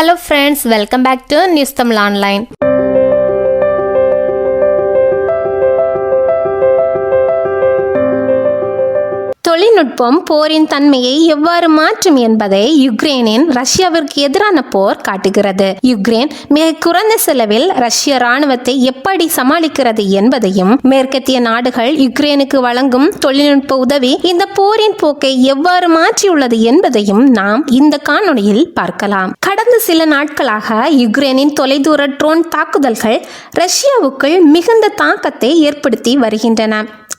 Hello friends welcome back to news Tamil online தொழில்நுட்பம் போரின் தன்மையை எவ்வாறு மாற்றும் என்பதை யுக்ரைனின் ரஷ்யாவிற்கு எதிரான போர் காட்டுகிறது. யுக்ரைன் மிக குறைந்த செலவில் ரஷ்ய ராணுவத்தை எப்படி சமாளிக்கிறது என்பதையும் மேற்கத்திய நாடுகள் யுக்ரைனுக்கு வழங்கும் தொழில்நுட்ப உதவி இந்த போரின் போக்கை எவ்வாறு மாற்றியுள்ளது என்பதையும் நாம் இந்த காணொளியில் பார்க்கலாம். கடந்த சில நாட்களாக யுக்ரைனின் தொலைதூர ட்ரோன் தாக்குதல்கள் ரஷ்யாவுக்குள் மிகுந்த தாக்கத்தை ஏற்படுத்தி வருகின்றன.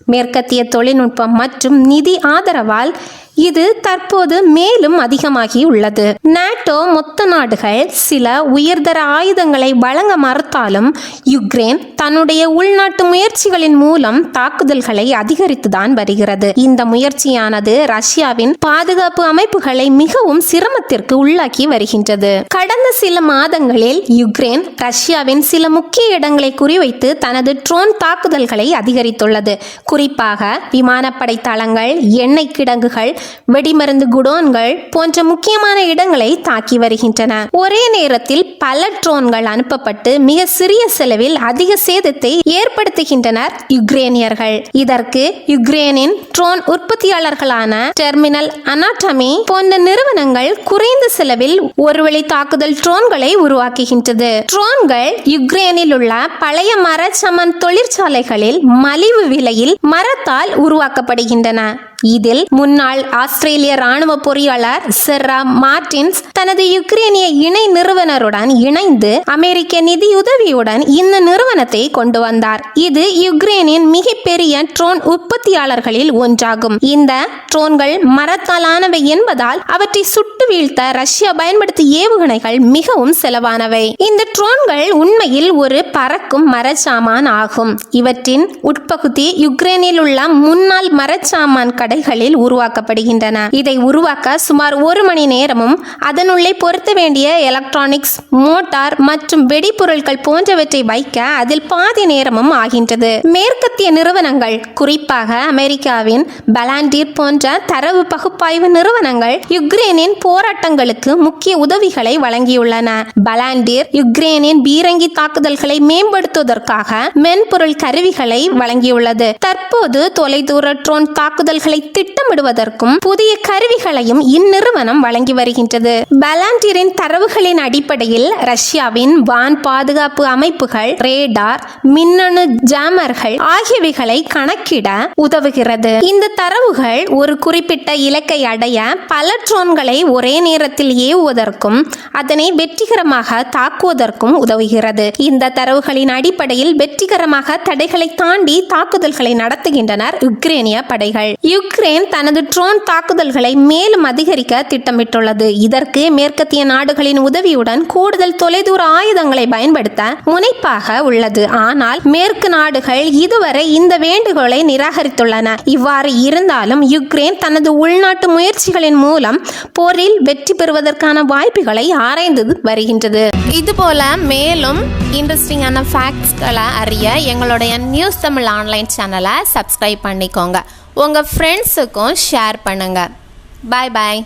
மேற்கத்திய தொழில்நுட்பம் மற்றும் நிதி ஆதரவால் இது தற்போது மேலும் அதிகமாகி உள்ளது நாட்டோ மொத்த நாடுகள் சில உயர்தர ஆயுதங்களை வழங்க மறுத்தாலும் யுக்ரைன் தன்னுடைய உள்நாட்டு முயற்சிகளின் மூலம் தாக்குதல்களை அதிகரித்துதான் வருகிறது. இந்த முயற்சியானது ரஷ்யாவின் பாதுகாப்பு அமைப்புகளை மிகவும் சிரமத்திற்கு உள்ளாக்கி வருகின்றது. கடந்த சில மாதங்களில் யுக்ரைன் ரஷ்யாவின் சில முக்கிய இடங்களை குறிவைத்து தனது ட்ரோன் தாக்குதல்களை அதிகரித்துள்ளது. குறிப்பாக விமானப்படை தளங்கள் எண்ணெய் கிடங்குகள் வெடிமருந்து குடோன்கள் போன்ற முக்கியமான இடங்களை தாக்கி வருகின்றன. ஒரே நேரத்தில் பல ட்ரோன்கள் அனுப்பப்பட்டு மிக சிறிய செலவில் அதிக சேதத்தை ஏற்படுத்துகின்றனர் யுக்ரேனியர்கள். இதற்கு யுக்ரேனின் ட்ரோன் உற்பத்தியாளர்களான டெர்மினல் அனாட்டமி போன்ற நிறுவனங்கள் குறைந்த செலவில் ஒருவழி தாக்குதல் ட்ரோன்களை உருவாக்குகின்றது. ட்ரோன்கள் யுக்ரேனில் உள்ள பழைய மரச்சமன் தொழிற்சாலைகளில் மலிவு விலையில் மரத்தால் உருவாக்கப்படுகின்றன. இதில் முன்னாள் ஆஸ்திரேலிய ராணுவ பொறியாளர் செர்ரா மார்டின்ஸ் தனது யுக்ரேனிய இணை நிறுவனருடன் இணைந்து அமெரிக்க நிதியுதவியுடன் இந்த நிறுவனத்தை கொண்டு வந்தார். இது யுக்ரேனின் மிகப்பெரிய ட்ரோன் உற்பத்தியாளர்களில் ஒன்றாகும். இந்த ட்ரோன்கள் மரத்தாலானவை என்பதால் அவற்றை சுட்டு வீழ்த்த ரஷ்யா பயன்படுத்திய ஏவுகணைகள் மிகவும் செலவானவை. இந்த ட்ரோன்கள் உண்மையில் ஒரு பறக்கும் மரச்சாமான் ஆகும். இவற்றின் உட்பகுதி யுக்ரேனில் உள்ள முன்னாள் மரச்சாமான் கடைகளில் உருவாக்கப்படுகின்றன. இதை உருவாக்க சுமார் ஒரு மணி நேரமும் அதனுள்ளே பொருத்த வேண்டிய எலக்ட்ரானிக்ஸ் மோட்டார் மற்றும் வெடிபொருட்கள் போன்றவற்றை வைக்க அதில் பாதி நேரமும் ஆகின்றது. மேற்கத்திய நிறுவனங்கள் குறிப்பாக அமெரிக்காவின் பலாண்டீர் போன்ற தரவு பகுப்பாய்வு நிறுவனங்கள் யுக்ரேனின் போராட்டங்களுக்கு முக்கிய உதவிகளை வழங்கியுள்ளன. பலாண்டீர் யுக்ரேனின் பீரங்கி தாக்குதல்களை மேம்படுத்துவதற்காக மென்பொருள் கருவிகளை வழங்கியுள்ளது. தற்போது தொலைதூர ட்ரோன் தாக்குதல்களை திட்டமிடுவதற்கும் புதிய கருவிகளையும் இந்நிறுவனம் வழங்கி வருகின்றது. பலாண்டியரின் தரவுகளின் அடிப்படையில் ரஷ்யாவின் வான் பாதுகாப்பு அமைப்புகள் ரேடார் மின்னணு ஜாமர்கள் ஆகியவைகளை கணக்கிட உதவுகிறது. இந்த தரவுகள் ஒரு குறிப்பிட்ட இலக்கை அடைய பல ட்ரோன்களை ஒரே நேரத்தில் ஏவுவதற்கும் அதனை வெற்றிகரமாக தாக்குவதற்கும் உதவுகிறது. இந்த தரவுகளின் அடிப்படையில் வெற்றிகரமாக தடைகளை தாண்டி தாக்குதல்களை நடத்துகின்றனர் யுக்ரேனிய படைகள். யுக்ரைன் தனது ட்ரோன் தாக்குதல்களை மேலும் அதிகரிக்க திட்டமிட்டுள்ளது. இதற்கு மேற்கத்திய நாடுகளின் உதவியுடன் கூடுதல் தொலைதூர ஆயுதங்களை பயன்படுத்த முனைப்பாக உள்ளது. ஆனால் மேற்கு நாடுகள் இதுவரை இந்த வேண்டுகோளை நிராகரித்துள்ளன. இவ்வாறு இருந்தாலும் யுக்ரைன் தனது உள்நாட்டு முயற்சிகளின் மூலம் போரில் வெற்றி பெறுவதற்கான வாய்ப்புகளை ஆராய்ந்து வருகின்றது. இதுபோல மேலும் இன்ட்ரெஸ்டிங்கான ஃபேக்ட்ஸ்களை அறிய எங்களுடைய நியூஸ் தமிழ் ஆன்லைன் சேனலை சப்ஸ்கிரைப் பண்ணிக்கோங்க. உங்கள் ஃப்ரெண்ட்ஸுக்கும் ஷேர் பண்ணுங்கள் பாய் பாய்